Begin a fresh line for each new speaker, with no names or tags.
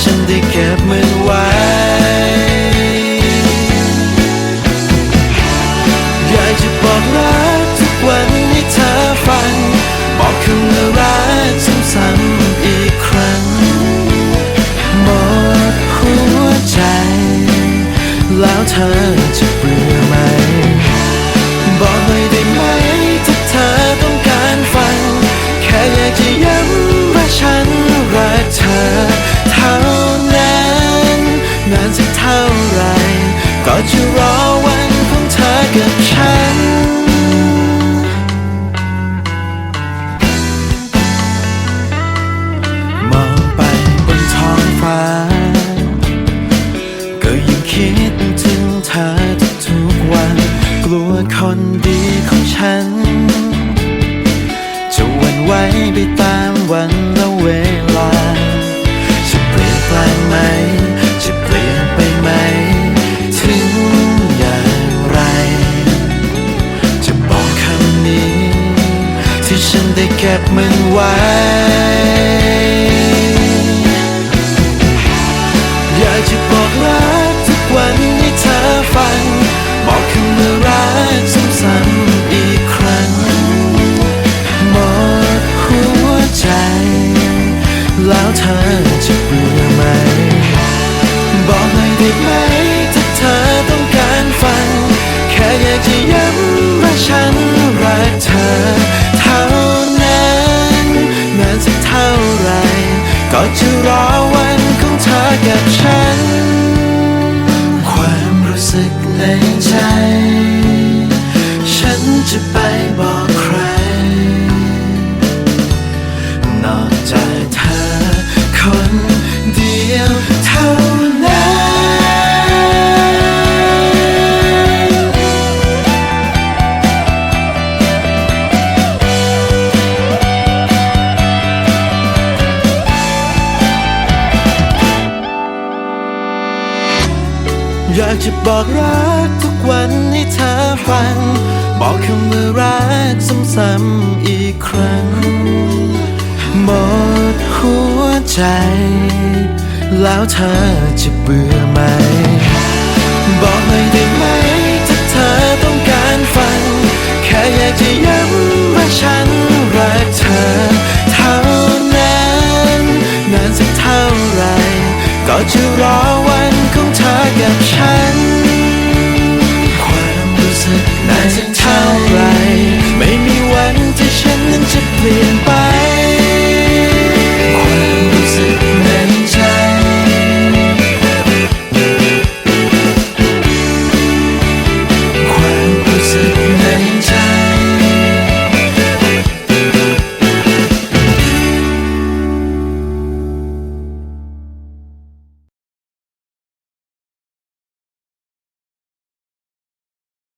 ฉันได้เก็บมันไว้อยากจะบอกรักทุกวันให้เธอฟัง บอกคำว่ารักซ้ำๆอีกครั้ง หมดหัวใจ แล้วเธอจะเบื่อไห ก็จะรอวันของเธอกับฉัน มองไปบนท้องฟ้า ก็ยังคิดถึงเธอทุกๆวัน กลัวคนดีของฉัน จะวันไหวไปต ก็บมันไว้ อยากจะบอกรักทุกวันให้เธอฟัง บอกคำว่ารักซ้ำๆอีกครั้ง หมดหัวใจ แล้วเธอจะเบื่อไหม บอกหน่อยได้ไหม things อยากจะบอกรักทุกวันให้เธอฟัง บอกคำว่ารักซ้ำๆอีกครั้ง หมดหัวใจ แล้วเธอจะเบื่อไหม